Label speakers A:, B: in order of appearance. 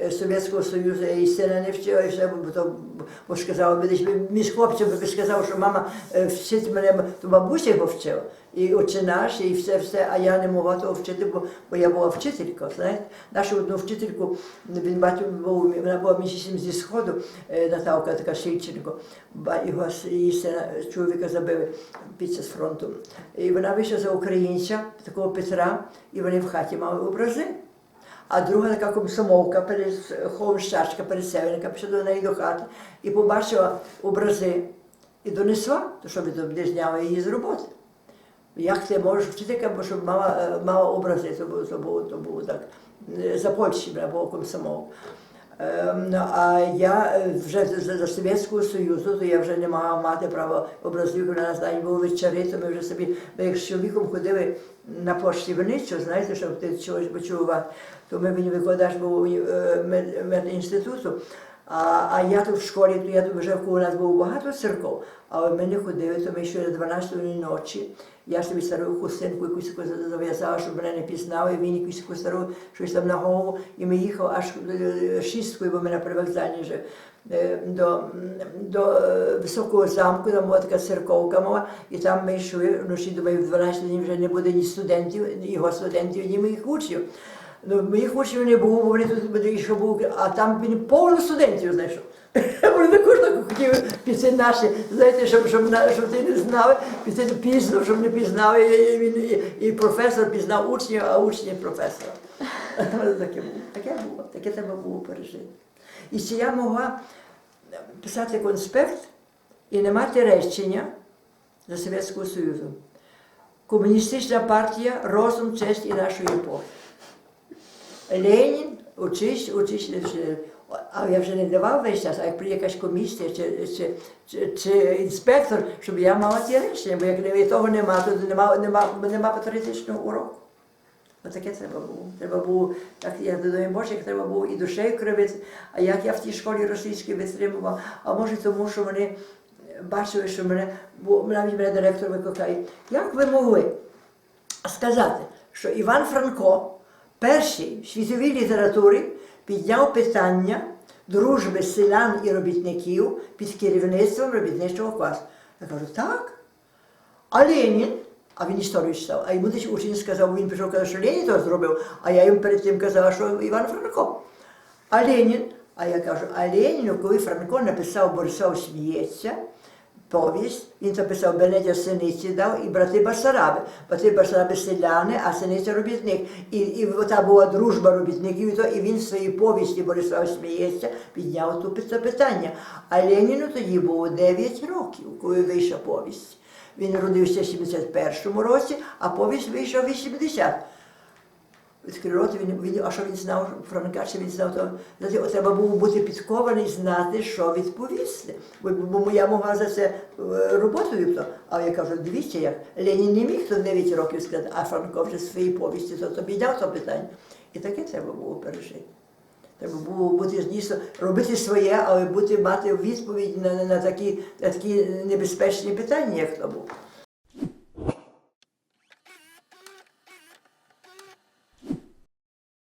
A: е, Совєтського Союзу і сина не вчила, і все, бо то бо ж би між хлопцем би сказав, що мама е, вчить мене, то бабуся його вчила. І наш, і все, все, а я не могла того вчити, бо, бо я була вчителька. Знаєте, нашу одну вчительку, він батько був, вона була між зі сходу, е, Наталка така Шильченко, його її сина, чоловіка забили під час фронту. І вона вийшла за українця, такого Петра, і вони в хаті мали образи. А друга така комсомолка, ховщачка, переселенка, пішла до неї до хати і побачила образи і донесла, то що ви туди зняли її з роботи. Як ти можеш вчителька, щоб мала, е, мала образи, то було, то було, то було так. Е, За Польщі була комсомол. Ем, А я е, вже за, Совєтського Союзу, то я вже не мала мати права образів, на нас були вечори, то ми вже собі, ми як з чоловіком ходили на пошті Винницю, знаєте, щоб ти чогось почував. То ми він викладач був е, мед- медінституту. А, а я тут в школі, то я вже у нас було багато церков, але ми не ходили, то ми йшли до 12 ночі. Я собі стару хустинку якусь зав'язала, щоб мене не пізнали, він якусь стару щось там на голову. І ми їхали аж е, шісткою, бо ми на привокзальні вже е, до, до е, високого замку, там була така церковка мала, і там ми йшли вночі, думаю, в 12 днів вже не буде ні студентів, ні його студентів, ні моїх учнів. Ну, моїх учнів не було, бо вони тут що був, а там він повно студентів знайшов. Вони також так хотіли піти наші, знаєте, щоб, щоб, щоб ти не знали, піти пізно, щоб не пізнали. І, він, і, і професор пізнав учнів, а учні професора. Таке було, таке було, таке треба було пережити. І чи я могла писати конспект і не мати речення за Совєтського Союзу. Комуністична партія, розум, честь і нашої епохи. Ленін, учись, учись. А я вже не давав весь час, а як прийде якась комісія чи, чи, чи, чи інспектор, щоб я мала ті речення, бо як того нема, то нема, нема, нема патріотичного уроку. Отаке треба було. Треба було, так я думаю, Боже, як треба було і душею кривити, а як я в тій школі російській витримував, а може тому, що вони бачили, що мене, бо навіть мене директор викликає, як ви могли сказати, що Іван Франко, перший в світовій літературі, підняв питання дружби селян і робітників під керівництвом робітничого класу. Я кажу, так. А Ленін, а він історію читав, а йому десь учень сказав, він пішов казав, що Ленін то зробив, а я йому перед тим казала, що Іван Франко. А Ленін, а я кажу, а Леніну, коли Франко написав Борисов сміється, повість, він це писав Бенедя Синиці дав і брати Басараби. Брати Басараби селяни, а Синиця робітник. І, і та була дружба робітників, і, то, і він в своїй повісті Борислав сміється, підняв ту питання. А Леніну тоді було 9 років, коли вийшла повість. Він родився в 71-му році, а повість вийшла в 80. Відкрив він, він, а що він знав, Франка, чи він знав, то от треба було бути підкований, знати, що відповісти. Бо, бо я могла за це е, роботою, то, а я кажу, дивіться як, Ленін не міг то 9 років сказати, а Франко вже свої повісті, то тобі дав то питання. І таке треба було пережити. Треба було бути дійсно робити своє, але бути мати відповідь на, на, такі, на такі небезпечні питання, як то був.